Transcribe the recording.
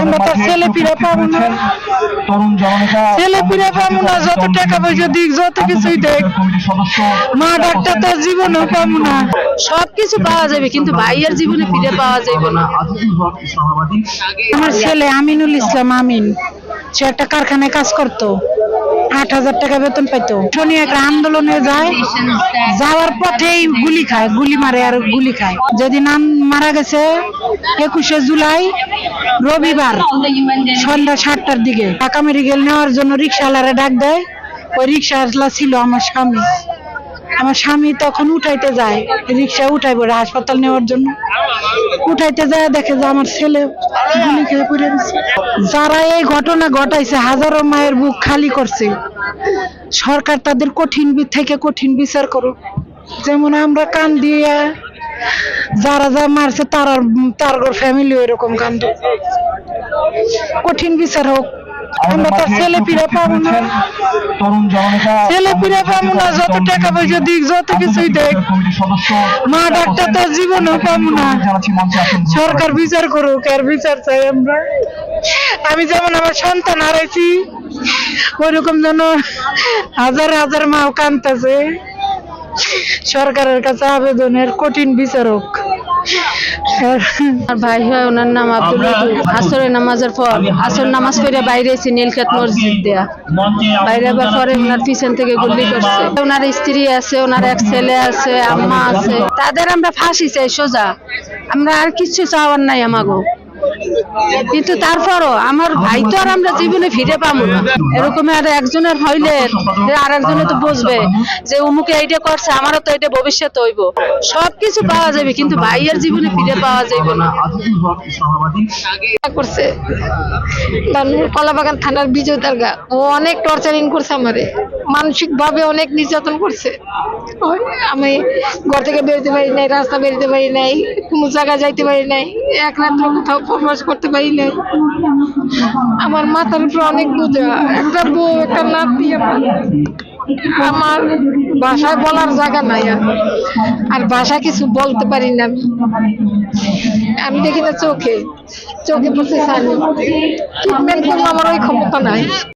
আমরা তার ছেলে ফিরে পাবো না। ছেলে ফিরে পাবো না যত টাকা পয়সা দিক যত কিছুই দেখ। মা ডাক্তার তার জীবনেও পাবো না। সবকিছু পাওয়া যাবে কিন্তু ভাইয়ের জীবনে ফিরে পাওয়া যাবে না। আমার ছেলে আমিনুল ইসলাম আমিন সে একটা কারখানায় কাজ করতো। আট হাজার টাকা বেতন পাইতো। শনি একটা আন্দোলনে যায়, যাওয়ার পথেই গুলি খায়, গুলি মারে আর গুলি খায়। যেদিন মারা গেছে, একুশে জুলাই, রবিবার, সন্ধ্যা সাতটার দিকে। ঢাকা মেডিকেল নেওয়ার জন্য রিক্সাওয়ালারা ডাক দেয়, ওই রিক্সাওয়ালা ছিল আমার স্বামী। আমার স্বামী তখন উঠাইতে যায়, রিক্সা উঠাইবো হাসপাতাল নেওয়ার জন্য। উঠাইতে যায়, দেখে যে আমার ছেলে গুলি খেয়ে পড়ে যারা এই ঘটনা ঘটাইছে, হাজারো মায়ের বুক খালি করছে। সরকার তাদের কঠিন থেকে কঠিন বিচার করুক। যেমন আমরা কান দিয়ে যারা যা মারছে তার তার ফ্যামিলি এরকম কান্দ কঠিন বিচার হোক। আমরা তার ছেলে ফিরে পাবো না। ছেলে ফিরে পাবো না যত টাকা পয়সা দিক যত কিছুই দেখ। মা ডাক্তার তার জীবনেও পাবো না। জানাচ্ছি মঞ্চে আসুন। সরকার বিচার করুক আর বিচার চাই আমরা। আমি যেমন আমার সন্তান হারাইছি ওইরকম যেন হাজার হাজার মাও কানতেছে। সরকারের কাছে আবেদনের কঠিন বিচারক। আর ভাই হয় ওনার নাম আব্দুল আসরের নামাজের পর আসর নামাজ পড়ে বাইরে এসে নীলক্ষেত মসজিদ দেয়া। বাইরে আবার পরে ওনার পিছন থেকে গুলি করছে। ওনার স্ত্রী আছে ওনার এক ছেলে আছে আম্মা আছে। তাদের আমরা ফাঁসি চাই সোজা। আমরা আর কিছু চাওয়ার নাই আমাগো। কিন্তু তারপরও আমার ভাই তো আর আমরা জীবনে ফিরে পাবো না। এরকম আর একজনের হইলে আর একজনে তো বুঝবে যে উমুকে এইটা করছে, আমারও তো এটা ভবিষ্যৎ হইব। সবকিছু পাওয়া যাবে, কিন্তু ভাইয়ের জীবনে ফিরে পাওয়া যাবে না। করছে। কলাবাগান থানার বিজয় দারগা, ও অনেক টর্চারিং করছে আমারে। মানসিক ভাবে অনেক নির্যাতন করছে। আমি ঘর থেকে বেরোতে পারি নাই, রাস্তা বেরোতে পারি নাই, কোনো জায়গায় যাইতে পারি নাই। এক রাত্র কোথাও প্রবেশ করতে পারি নাই। আমার মাথার উপর অনেক বোঝা একটা বউ, একটা নাতি আমার। আমার ভাষায় বলার জায়গা নাই আর। ভাষা কিছু বলতে পারি না আমি। দেখি না চোখে। চোখে পড়ছে ট্রিটমেন্ট করব আমার ওই ক্ষমতা নাই।